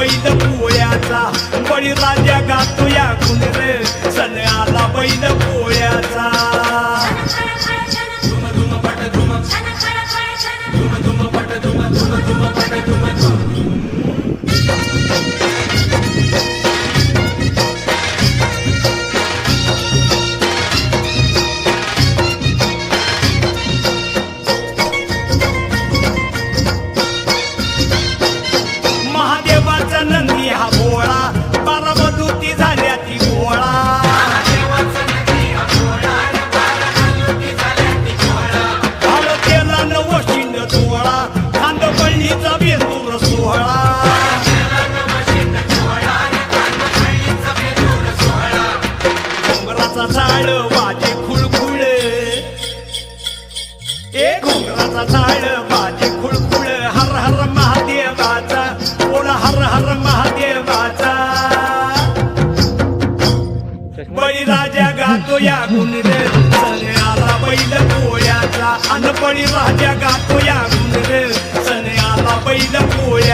बैल पोळ्याचा. बळी राजा गातो या गुण रे सण आला बैल पोळ्याचा. धुम धुम पट धुम धुम धुम पट धुम धुम धुम पट धुम धुम खांद पळणीचा सोहळा. घोंगराचा झाड वाजे खुळखुळ. ए घोंगराचा झाड वाजे खुळखुळ. हर हर महादेवाचा बोला हर हर महादेवाचा. बळी गातो या गुण रे आला बैल पोळ्याचा अन बळी राजा गातो या गुण रे सने आला बैल पोळ्याचा